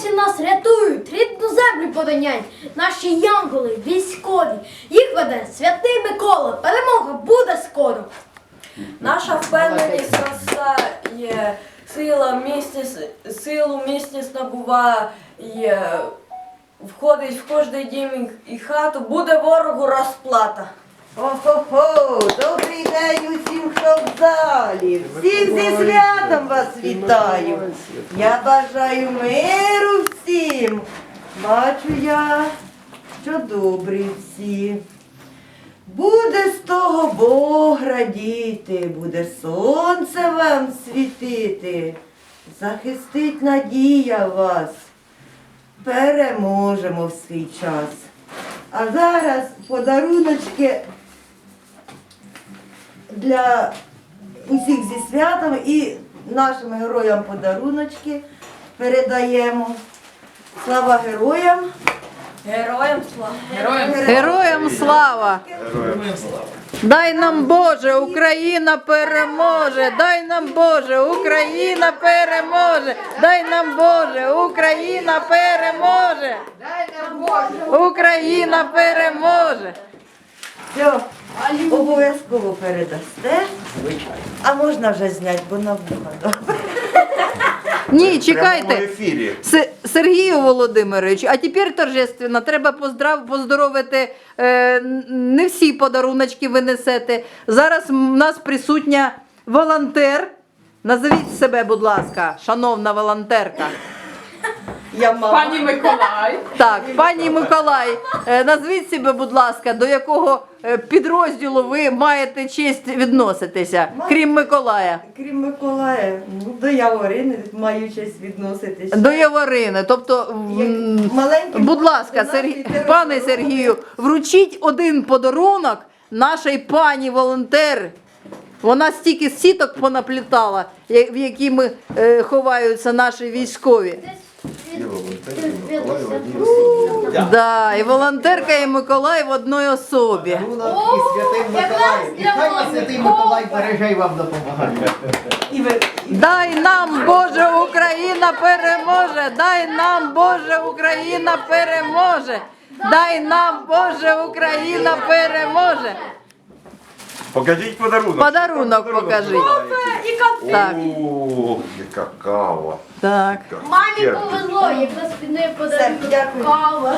Ангельці нас рятують, рідну землю поданяють. Наші янголи військові. Їх веде святий Микола. Перемога буде скоро. Наша впевненість зростає, сила місяць, силу місяць набуває, входить в кожний дім і хату, буде ворогу розплата. О-хо-хо! Добрий день усім, хто в залі. Всіх зі святом вас вітаю. Я бажаю миру всім. Бачу я, що добрі всі. Буде з того Бог радіти, буде сонце вам світити. Захистить надія вас. Переможемо в свій час. А зараз подаруночки для усіх зі святами і нашим героям подаруночки передаємо. Слава героям! Героям слава! Героям слава! Дай нам Боже, Україна переможе! Дай нам Боже, Україна переможе! Дай нам Боже, Україна переможе! Дай нам Боже! Україна переможе! Все, обов'язково передасте. А можна вже зняти, бо на вуха. добре? Ні, чекайте. ефірі. С- Сергію Володимировичу, а тепер торжественно, треба поздрав, поздоровити. Е, н- не всі подаруночки ви несете. Зараз у нас присутня волонтер. Назовіть себе, будь ласка, шановна волонтерка. Я мама. Пані Миколай. Так, пані Миколай, е, назвіть себе, будь ласка, до якого е, підрозділу ви маєте честь відноситися, крім Миколая. Крім Миколая, ну, до Яворини маю честь відноситись. До Яворини. Тобто, м, Будь ласка, Сергій, пане Сергію, вручіть один подарунок нашій пані волонтер. Вона стільки сіток понаплітала, я- в які ми е, ховаються наші військові. Да, і волонтерка, і Миколай в одній особі. Подарунок і святим Миколаєм. І хай вас святий Миколай береже і вам допомагає. Дай нам, Боже, Україна переможе! Дай нам, Боже, Україна переможе! Дай нам, Боже, Україна переможе! Покажіть подарунок. Подарунок покажіть. Так. О, яка кава. Так. Мамі повезло, якраз під нею подарунок кава.